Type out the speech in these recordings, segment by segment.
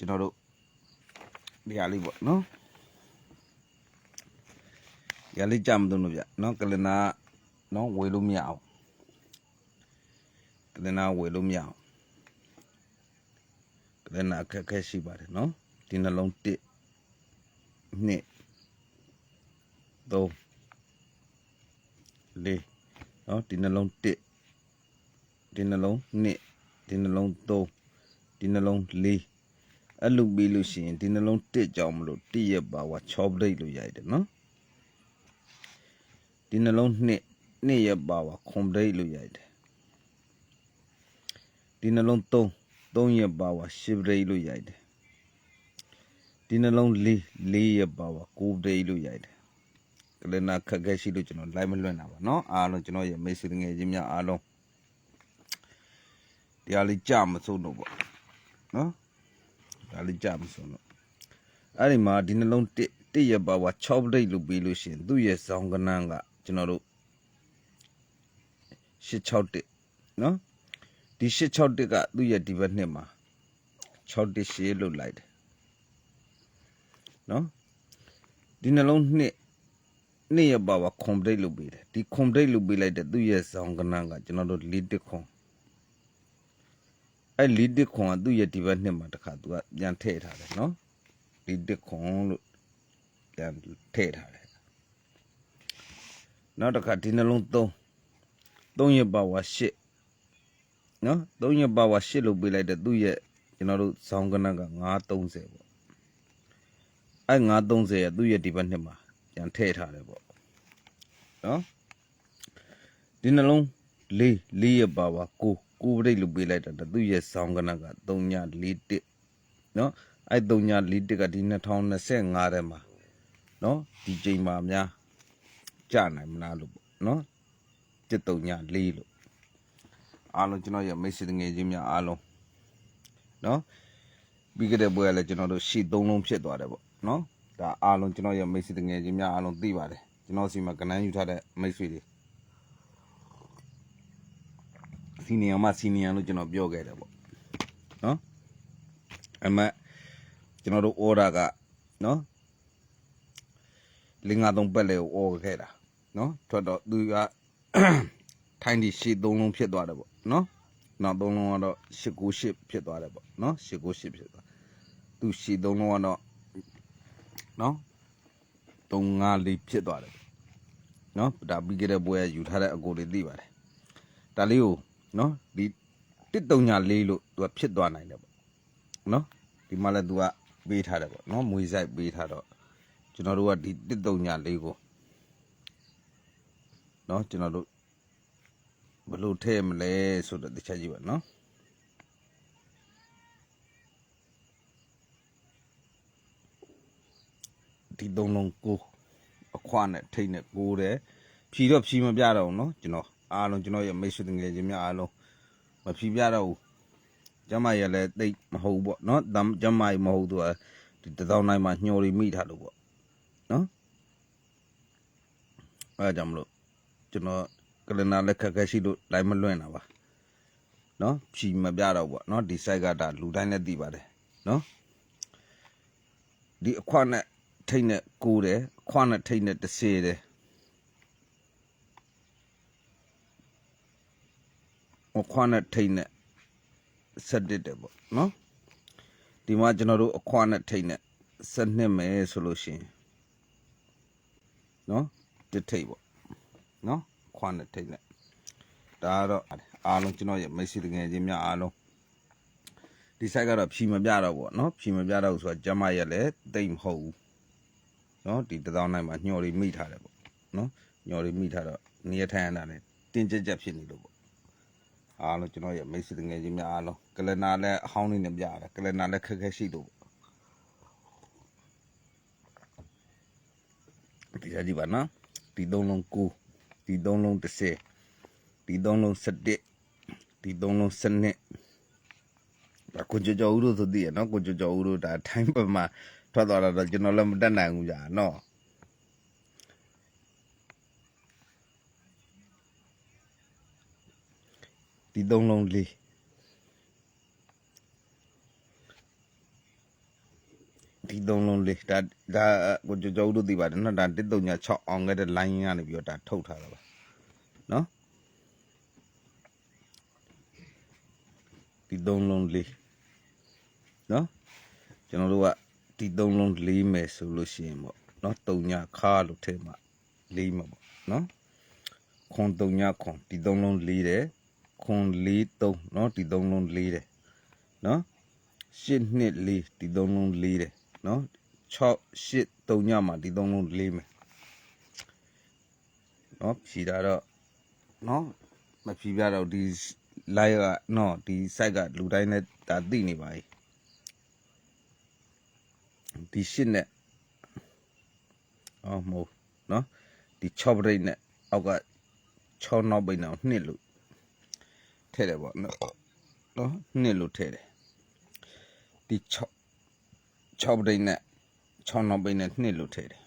ကျွန်တော်တို့ဒီဟာလေးပေါ့နော်ဒီဟာလေးကြမသွန်းလို့ဗျနော်ကလနာနော်ဝေလို့မရအောင်ကလနာဝေလို့မရအောင်ကလနာအခက်အခဲရှိပါတယ်နော်ဒီနှလုံး1 2 3 4နော်ဒီနှလုံး1ဒီနှလုံး2ဒီနှလုံး3ဒီနှလုံး4 အဲ့လိုပြီးလို့ရှိရင်ဒီနှလုံး1ကြောင့်မလို့1ရက်ပါဝါ6ပရိတ်လို့ရိုက်တယ်နော်ဒီနှလုံး2 2ရက်ပါဝါခွန်ပရိတ်လို့ရိုက်တယ်ဒီနှလုံး3 3ရက်ပါဝါ10ပရိတ်လို့ရိုက်တယ်ဒီနှလုံး4 4ရက်ပါဝါ9ပရိတ်လို့ရိုက်တယ်ကလနာခက်ခဲရှိလို့ကျွန်တော်လိုက်မလွတ်တာပါเนาะအားလုံးကျွန်တော်ရဲ့မိတ်ဆွေငယ်ချင်းများအားလုံးတရားလေးကြမစိုးတော့ပေါ့နော် ဒါလေးကြမစိုးတော့အဲ့ဒီမှာဒီနှလုံးတစ်တစ်ရပါဝါ6ပရိတ်လို့ပြီးလို့ရှိရင်သူ့ရဲ့ဇောင်းကနန်းကကျွန်တော်တို့861နော်ဒီ861ကသူ့ရဲ့ဒီဘက်နှစ်မှာ61ရှေးလို့လိုက်တယ်နော်ဒီနှလုံးနှစ်နှစ်ရပါဝါကွန်ပလိတ်လုပ်ပေးတယ်ဒီကွန်ပလိတ်လုပ်ပေးလိုက်တဲ့သူ့ရဲ့ဇောင်းကနန်းကကျွန်တော်တို့လီတစ်ခွန် အဲ့လီတစ်ခွန်ကသူ့ရဲ့ဒီဘက်နှစ်မှာတစ်ခါသူကပြန်ထည့်ထားတယ်နော်လီတစ်ခွန်လို့ပြန်ထည့်ထားတယ်နောက်တစ်ခါဒီနှလုံး3 3ရပါဝါ8နော်3ရပါဝါ8လို့ပေးလိုက်တဲ့သူ့ရဲ့ကျွန်တော်တို့ဇောင်းကနန်းက930ပေါ့အဲ့930ရဲ့သူ့ရဲ့ဒီဘက်နှစ်မှာပြန်ထည့်ထားတယ်ပေါ့နော်ဒီနှလုံး၄၄ရပါပါကို ကိုပြိတ်လို့ပေးလိုက်တာဒါသူ့ရဲ့ဆောင်းကနက3ည41နော်အဲ့3ည41ကဒီ2025ထဲမှာနော်ဒီချိန်မှာများကြာနိုင်မလားလို့ပေါ့နော်73ည4လို့အားလုံးကျွန်တော်ရဲ့မိတ်ဆွေငယ်ချင်းများအားလုံးနော်ပြီးကြတဲ့ပွဲကလည်းကျွန်တော်တို့ရှီ3လုံးဖြစ်သွားတယ်ပေါ့နော်ဒါအားလုံးကျွန်တော်ရဲ့မိတ်ဆွေငယ်ချင်းများအားလုံးသိပါတယ်ကျွန်တော်စီမှာကနန်းယူထားတဲ့မိတ်ဆွေတွေ စီနီယာမစီနီယာလို့ကျွန်တော်ပြောခဲ့တယ်ပေါ့နော်အမကျွန်တော်တို့ order ကနော်လင်းငါသုံးပက်လေကို order ခဲ့တာနော်ထွက်တော့သူကထိုင်းဒီရှေ့သုံးလုံးဖြစ်သွားတယ်ပေါ့နော်နောက်သုံးလုံးကတော့898ဖြစ်သွားတယ်ပေါ့နော်898ဖြစ်သွားသူရှေ့သုံးလုံးကတော့နော်354ဖြစ်သွားတယ်နော်ဒါပြီးကြတဲ့ဘွဲယူထားတဲ့အကိုတွေသိပါတယ်ဒါလေးကို နော်ဒီ134လို့သူကဖြစ်သွားနိုင်တယ်ပေါ့နော်ဒီမှာလည်းသူကပေးထားတယ်ပေါ့နော်မွေဆိုင်ပေးထားတော့ကျွန်တော်တို့ကဒီ134ကိုနော်ကျွန်တော်တို့ဘယ်လိုထည့်မလဲဆိုတော့တစ်ချက်ကြည့်ပါနော်ဒီသုံးလုံးကိုအခွားနဲ့ထိတ်နဲ့ကိုတယ်ဖြီတော့ဖြီမပြတော့ဘူးเนาะကျွန်တော် အားလုံးကျွန်တော်ရဲ့မိတ်ဆွေတငယ်ချင်းများအားလုံးမဖြီးပြတော့ဘူးကျမရလည်းတိတ်မဟုတ်ဘူးပေါ့နော်ကျမရမဟုတ်သူကဒီတသောင်းနိုင်မှာညှော်ရီမိထားလို့ပေါ့နော်အဲဒါကြောင့်မလို့ကျွန်တော်ကလနာလက်ခက်ခက်ရှိလို့လိုင်းမလွင့်တာပါနော်ဖြီမပြတော့ပေါ့နော်ဒီ site ကဒါလူတိုင်းလည်းသိပါတယ်နော်ဒီအခွနဲ့ထိတ်နဲ့ကိုးတယ်အခွနဲ့ထိတ်နဲ့တဆေတယ် ခွားနဲ့ထိတ်နဲ့ဆက်တစ်တယ်ပေါ့နော်ဒီမှာကျွန်တော်တို့အခွားနဲ့ထိတ်နဲ့ဆက်နှစ်မယ်ဆိုလို့ရှိရင်နော်တစ်ထိတ်ပေါ့နော်ခွားနဲ့ထိတ်နဲ့ဒါကတော့အားလုံးကျွန်တော်ရဲ့မိတ်ဆွေငယ်ချင်းများအားလုံးဒီ site ကတော့ဖြီမပြတော့ပေါ့နော်ဖြီမပြတော့ဆိုတာကျမရက်လည်းတိတ်မဟုတ်ဘူးနော်ဒီတသောင်းနိုင်မှာညှော်ရီမိထားတယ်ပေါ့နော်ညှော်ရီမိထားတော့နေရထိုင်ရတာလည်းတင်းကြပ်ကြပ်ဖြစ်နေလို့ပေါ့ အားလုံးကျွန်တော်ရဲ့မိတ်ဆွေငယ်ချင်းများအားလုံးကလနာလည်းအဟောင်းနေနေပြရတယ်ကလနာလည်းခက်ခဲရှိလို့ပေါ့ဒီစားကြည့်ပါနော်ဒီသုံးလုံး9ဒီသုံးလုံး10ဒီသုံးလုံး17ဒီသုံးလုံး12ဒါကိုကြကြောဦးလို့ဆိုသိရနော်ကိုကြကြောဦးလို့ဒါထိုင်းပမာထွက်သွားတော့ကျွန်တော်လည်းမတက်နိုင်ဘူးကြာနော် ဒီသုံးလုံးလေးဒီသုံးလုံးလေးဒါဒါကိုကျော်ကျော်ဦးတို့သိပါတယ်နော်ဒါ136အောင်ခဲ့တဲ့ line ကနေပြီးတော့ဒါထုတ်ထားတာပါနော်ဒီသုံးလုံးလေးနော်ကျွန်တော်တို့ကဒီသုံးလုံးလေးမယ်ဆိုလို့ရှိရင်ပေါ့နော်တုံညာခါလို့ထဲမှာလေးမှာပေါ့နော်ခွန်တုံညာခွန်ဒီသုံးလုံးလေးတယ် ခွန်လေးသုံးနော်ဒီသုံးလုံးလေးတယ်နော်ရှစ်နှစ်လေးဒီသုံးလုံးလေးတယ်နော်6 8တုံညာမှာဒီသုံးလုံးလေးမယ်နော်ဖြီတာတော့နော်မဖြီပြတော့ဒီ live ကနော်ဒီ site ကလူတိုင်းနဲ့ဒါသိနေပါ යි ဒီရှစ်နဲ့အော်မဟုတ်နော်ဒီ6ပရိတ်နဲ့အောက်က6နောက်ပိတ်နောက်နှစ်လို့ ထည့်တယ်ပေါ့နော်နော်နှစ်လို့ထည့်တယ်ဒီ6 6ပရိတ်နဲ့6နောက်ပိတ်နဲ့နှစ်လို့ထည့်တယ်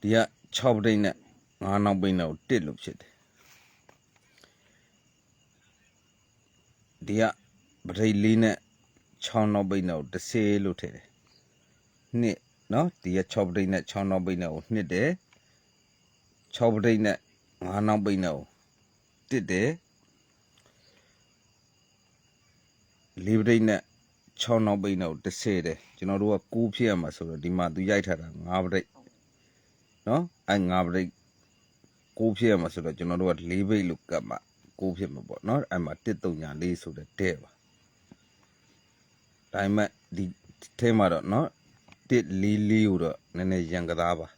ဒီက6ပရိတ်နဲ့9နောက်ပိတ်နဲ့1လို့ဖြစ်တယ်ဒီကပရိတ်လေးနဲ့6နောက်ပိတ်နဲ့30လို့ထည့်တယ်နှစ်နော်ဒီက6ပရိတ်နဲ့6နောက်ပိတ်နဲ့ကိုနှစ်တယ်6ပရိတ်နဲ့ ငါးနောက်ပိတ်နောက်တစ်တယ်လေးပိတ်နဲ့6နောက်ပိတ်နောက်10တယ်ကျွန်တော်တို့က9ဖြစ်ရမှာဆိုတော့ဒီမှာသူရိုက်ထားတာ9ပိတ်နော်အဲ9ပိတ်9ဖြစ်ရမှာဆိုတော့ကျွန်တော်တို့က4ပိတ်လို့ကတ်မှာ9ဖြစ်မှာပေါ့နော်အဲမှာ1334ဆိုတဲ့တဲ့ပါဒါပေမဲ့ဒီထဲမှာတော့နော်144ကိုတော့နည်းနည်းရန်ကသားပါ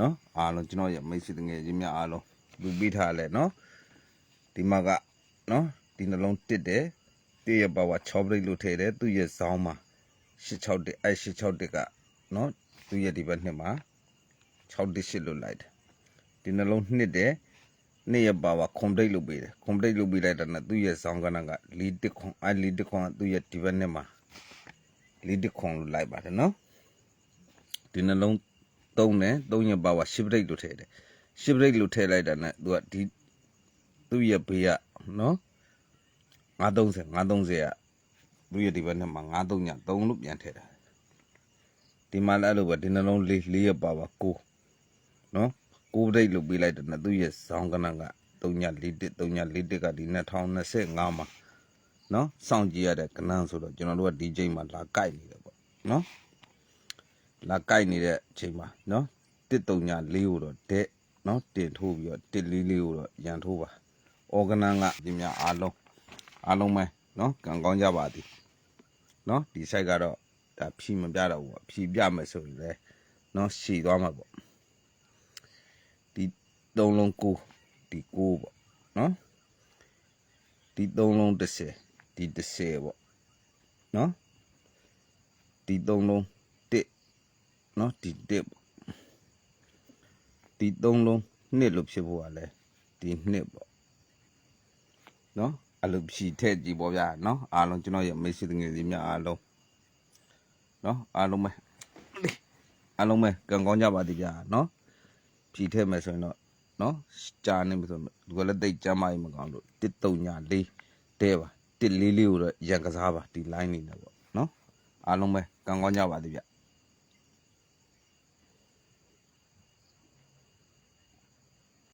နော်အားလုံးကျွန်တော်ရဲ့မိတ်ဆွေတငယ်ချင်းများအားလုံးလူပေးထားလဲနော်ဒီမှာကနော်ဒီနှလုံးတစ်တယ်တည့်ရပါဝါ6 break လို့ထည့်တယ်သူ့ရဲ့ဇောင်းမှာ661အဲ661ကနော်သူ့ရဲ့ဒီဘက်နှစ်မှာ618လို့လိုက်တယ်ဒီနှလုံးနှစ်တယ်နေ့ရပါဝါခွန်ဘရိတ်လုပ်ပေးတယ်ခွန်ဘရိတ်လုပ်ပေးလိုက်တာနဲ့သူ့ရဲ့ဇောင်းကဏ္ဍကလီတစ်ခွန်အဲလီတစ်ခွန်သူ့ရဲ့ဒီဘက်နှစ်မှာလီတစ်ခွန်လို့လိုက်ပါတယ်နော်ဒီနှလုံး သုံးတယ်သုံးရပါဝါရှစ်ပလိတ်လို့ထည့်တယ်ရှစ်ပလိတ်လို့ထည့်လိုက်တာနဲ့သူကဒီသူ့ရဲ့ဘေးကနော်930 930ကသူ့ရဲ့ဒီဘက်နှစ်မှာ93ည3လို့ပြန်ထည့်တာဒီမှာလည်းအဲ့လိုပဲဒီနှလုံးလေးလေးရပါဝါ9နော်ကိုဗရိတ်လုတ်ပေးလိုက်တယ်နဲ့သူ့ရဲ့ဇောင်းကနက341 341ကဒီ2025မှာနော်စောင့်ကြည့်ရတဲ့ကနန်းဆိုတော့ကျွန်တော်တို့ကဒီချိန်မှာလာကြိုက်နေတယ်ပေါ့နော် လာကြိုက်နေတဲ့အချိန်မှာနော်134ကိုတော့တဲ့နော်တင်ထိုးပြီးတော့144ကိုတော့ရန်ထိုးပါအော်ဂနန်းကဒီများအားလုံးအားလုံးပဲနော်ကံကောင်းကြပါသည်နော်ဒီ site ကတော့ဒါဖြီမပြတော့ဘူးပေါ့ဖြီပြမယ်ဆိုရင်လည်းနော်ရှည်သွားမှာပေါ့ဒီသုံးလုံး9ဒီ9ပေါ့နော်ဒီသုံးလုံး10ဒီ10ပေါ့နော်ဒီသုံးလုံး1 နော်ဒီ1ပေါ့ဒီသုံးလုံး2လို့ဖြစ်ဖို့ကလည်းဒီ2ပေါ့နော်အဲ့လိုဖြီထည့်ကြည့်ပေါ့ဗျာနော်အားလုံးကျွန်တော်ရဲ့မိတ်ဆွေငယ်စီများအားလုံးနော်အားလုံးပဲအားလုံးပဲကံကောင်းကြပါသည်ဗျာနော်ဖြီထည့်မယ်ဆိုရင်တော့နော်ကြာနေပြီဆိုဒီကလည်းတိတ်ကြမ်းမကြီးမကောင်းလို့134တဲပါ144ကိုတော့ရန်ကစားပါဒီ line နေနဲ့ပေါ့နော်အားလုံးပဲကံကောင်းကြပါသည်ဗျ